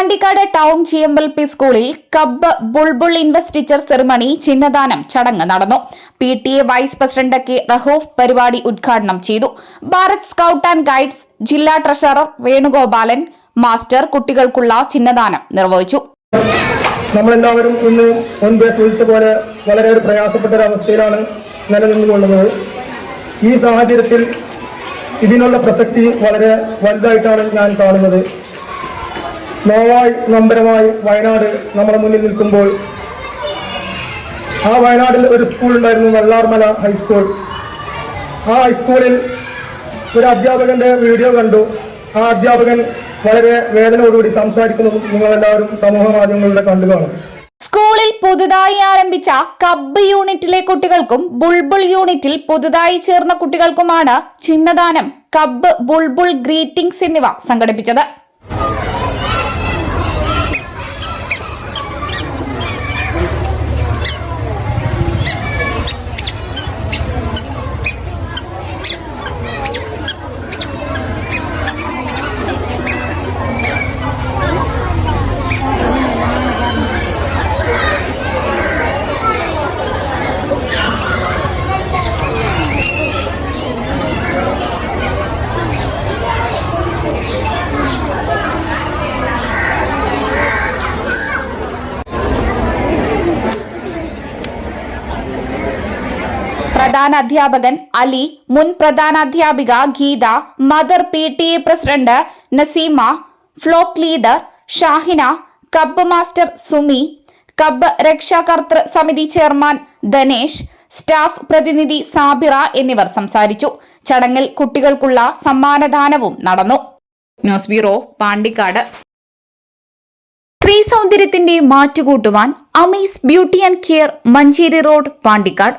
Pandikkad town L P സ്കൂളിൽ cub Bulbul investiture ceremony ചിഹ്നദാനം ചടങ്ങ് നടന്നു. P T A vice president K Rahoof പരിപാടി ഉദ്ഘാടനം ചെയ്തു. ഭാരത് സ്കൌട്ട് ആൻഡ് ഗൈഡ്സ് ജില്ലാ ട്രഷറർ വേണുഗോപാലൻ മാസ്റ്റർ കുട്ടികൾക്കുള്ള ചിഹ്നദാനം നിർവഹിച്ചു. നമ്മളെല്ലാവരും ഇന്ന് മുൻപേ സൂചിച്ച പോലെ വളരെ ഒരു പ്രയാസപ്പെട്ട ഒരു അവസ്ഥയിലാണ് നിലനിന്നുകൊള്ളുന്നത്. ഈ സാഹചര്യത്തിൽ ഇതിനുള്ള പ്രസക്തി വളരെ വലുതായിട്ടാണ് ഞാൻ കാണുന്നത്. നോവായി നമ്പരമായി വയനാട് നമ്മുടെ മുന്നിൽ നിൽക്കുമ്പോൾ ആ വയനാട്ടിൽ ഒരു സ്കൂൾ ഉണ്ടായിരുന്നു വെള്ളാർമല ഹൈസ്കൂൾ ആ ഹൈസ്കൂളിൽ ഒരു അധ്യാപകന്റെ വീഡിയോ കണ്ടു. ആ അധ്യാപകൻ വളരെ വേദനയോടുകൂടി സംസാരിക്കുന്നതും നിങ്ങളെല്ലാവരും സമൂഹ മാധ്യമങ്ങളിലൂടെ കണ്ടു കാണും. സ്കൂളിൽ പുതുതായി ആരംഭിച്ച കബ് യൂണിറ്റിലെ കുട്ടികൾക്കും ബുൾബുൾ യൂണിറ്റിൽ പുതുതായി ചേർന്ന കുട്ടികൾക്കുമാണ് ചിന്നദാനം കബ് ബുൾബുൾ ഗ്രീറ്റിംഗ്സ് എന്നിവ സംഘടിപ്പിച്ചത്. പ്രധാന അധ്യാപകൻ അലി മുൻ പ്രധാനാധ്യാപിക Geetha mother P T A president Naseema flock leader Shahina cub master Sumi cub രക്ഷാകർത്തൃ സമിതി ചെയർമാൻ ധനേഷ് സ്റ്റാഫ് പ്രതിനിധി സാബിറ എന്നിവർ സംസാരിച്ചു. ചടങ്ങിൽ കുട്ടികൾക്കുള്ള സമ്മാനദാനവും നടന്നു. News bureau Pandikkad. സ്ത്രീ സൗന്ദര്യത്തിന്റെ മാറ്റുകൂട്ടുവാൻ Amaze beauty and care Manjeri road Pandikkad.